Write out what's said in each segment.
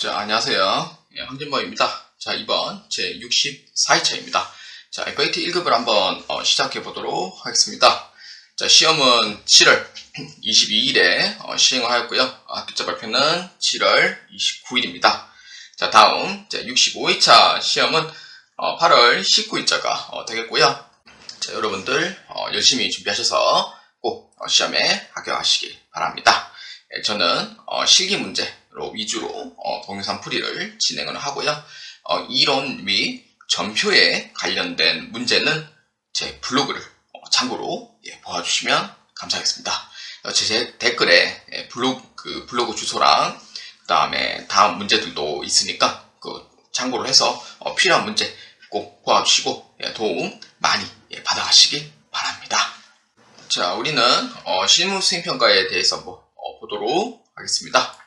자, 안녕하세요. 예, 황진범입니다. 자, 이번 제 64회차입니다. 자, FAT 1급을 한번 어, 시작해 보도록 하겠습니다. 자, 시험은 7월 22일에 시행을 하였고요. 학교자 발표는 7월 29일입니다. 자, 다음 제 65회차 시험은 어, 8월 19일자가 되겠고요. 자, 여러분들 어, 열심히 준비하셔서 꼭 어, 시험에 합격하시기 바랍니다. 예, 저는 어, 실기 문제 로 위주로 어, 동영상 풀이를 진행을 하고요. 어, 이론 및 전표에 관련된 문제는 제 블로그를 어, 참고로 예, 보아주시면 감사하겠습니다. 어, 제 댓글에 예, 블로그, 그 블로그 주소랑 그 다음에 다음 문제들도 있으니까 그 참고로 해서 어, 필요한 문제 꼭 보아주시고 예, 도움 많이 예, 받아가시기 바랍니다. 자, 우리는 어, 실무 수행평가에 대해서 뭐, 어, 보도록 하겠습니다.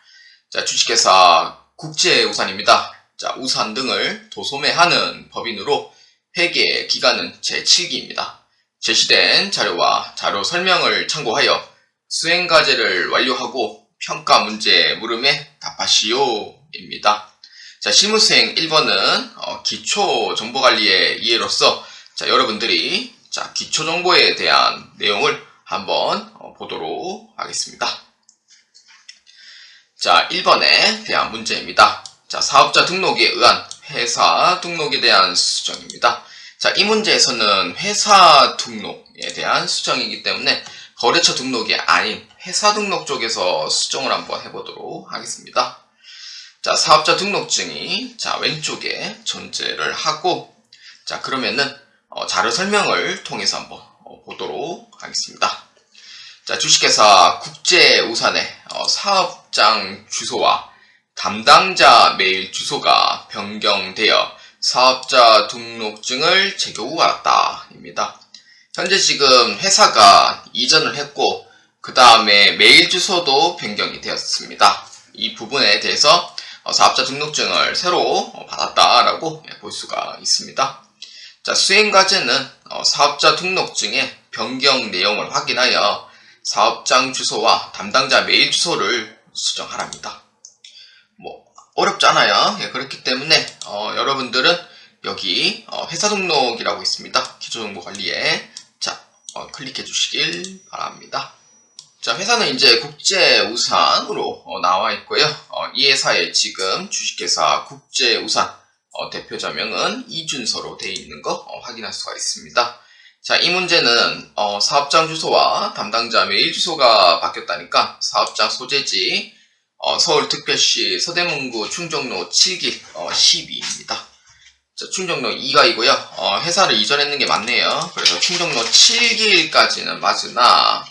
자, 주식회사 국제우산입니다. 자, 우산 등을 도소매하는 법인으로 회계 기간은 제7기입니다. 제시된 자료와 자료 설명을 참고하여 수행과제를 완료하고 평가 문제 물음에 답하시오입니다. 자, 실무수행 1번은 어, 기초정보관리의 이해로서 자, 여러분들이 자, 기초정보에 대한 내용을 한번 어, 보도록 하겠습니다. 자, 1번에 대한 문제입니다. 자, 사업자 등록에 의한 회사 등록에 대한 수정입니다. 자, 이 문제에서는 회사 등록에 대한 수정이기 때문에 거래처 등록이 아닌 회사 등록 쪽에서 수정을 한번 해보도록 하겠습니다. 자, 사업자 등록증이 자, 왼쪽에 존재를 하고 자, 그러면은 어, 자료 설명을 통해서 한번 어, 보도록 하겠습니다. 자, 주식회사 국제우산의 어, 사업장 주소와 담당자 메일 주소가 변경되어 사업자 등록증을 제교 후 받았다입니다. 현재 지금 회사가 이전을 했고 그 다음에 메일 주소도 변경이 되었습니다. 이 부분에 대해서 어, 사업자 등록증을 새로 어, 받았다라고 볼 수가 있습니다. 자, 수행 과제는 어, 사업자 등록증의 변경 내용을 확인하여 사업장 주소와 담당자 메일 주소를 수정하랍니다. 뭐 어렵잖아요. 예, 그렇기 때문에 어, 여러분들은 여기 어, 회사 등록이라고 있습니다. 기초정보관리에 자 어, 클릭해 주시길 바랍니다. 자 회사는 이제 국제우산으로 어, 나와 있고요. 어, 이 회사의 지금 주식회사 국제우산 어, 대표자명은 이준서로 되어 있는 거 어, 확인할 수가 있습니다. 자, 이 문제는 어, 사업장 주소와 담당자 메일 주소가 바뀌었다니까 사업장 소재지 어, 서울특별시 서대문구 충정로 7길 어, 12입니다. 자, 충정로 2가이고요. 어, 회사를 이전했는 게 맞네요. 그래서 충정로 7길까지는 맞으나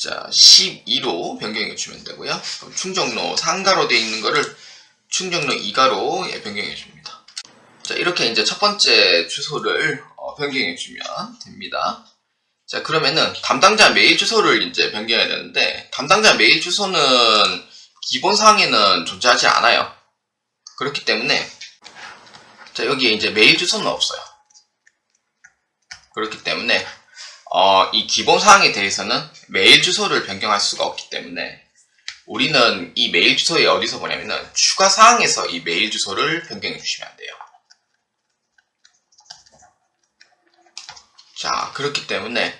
자, 12로 변경해 주면 되고요. 그럼 충정로 3가로 되어 있는 거를 충정로 2가로 예, 변경해 줍니다. 자, 이렇게 이제 첫 번째 주소를 어, 변경해 주면 됩니다. 자, 그러면은 담당자 메일 주소를 이제 변경해야 되는데 담당자 메일 주소는 기본 사항에는 존재하지 않아요. 그렇기 때문에 자, 여기에 이제 메일 주소는 없어요. 그렇기 때문에 어, 이 기본 사항에 대해서는 메일 주소를 변경할 수가 없기 때문에 우리는 이 메일 주소에 어디서 보냐면은 추가 사항에서 이 메일 주소를 변경해 주시면 안 돼요. 자, 그렇기 때문에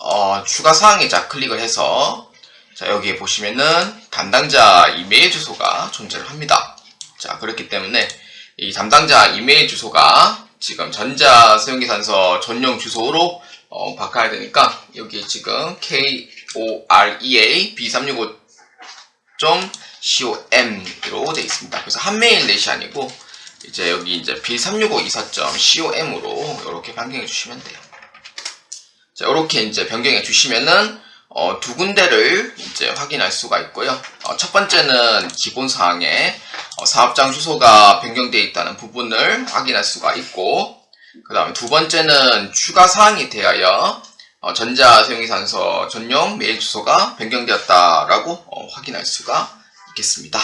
어, 추가 사항에 자 클릭을 해서 자, 여기에 보시면은 담당자 이메일 주소가 존재를 합니다. 자, 그렇기 때문에 이 담당자 이메일 주소가 지금 전자수용계산서 전용 주소로 어, 바꿔야 되니까 여기 지금 korea b365.com으로 되어 있습니다. 그래서 한메일 넷이 아니고 이제 여기 이제 b36524.com으로 이렇게 변경해 주시면 돼요. 자, 이렇게 이제 변경해 주시면은 어, 두 군데를 이제 확인할 수가 있고요. 어, 첫 번째는 기본 사항에 어, 사업장 주소가 변경되어 있다는 부분을 확인할 수가 있고, 그 다음에 두 번째는 추가 사항이 대하여 어, 전자사용이산서 전용 메일 주소가 변경되었다라고 어, 확인할 수가 있겠습니다.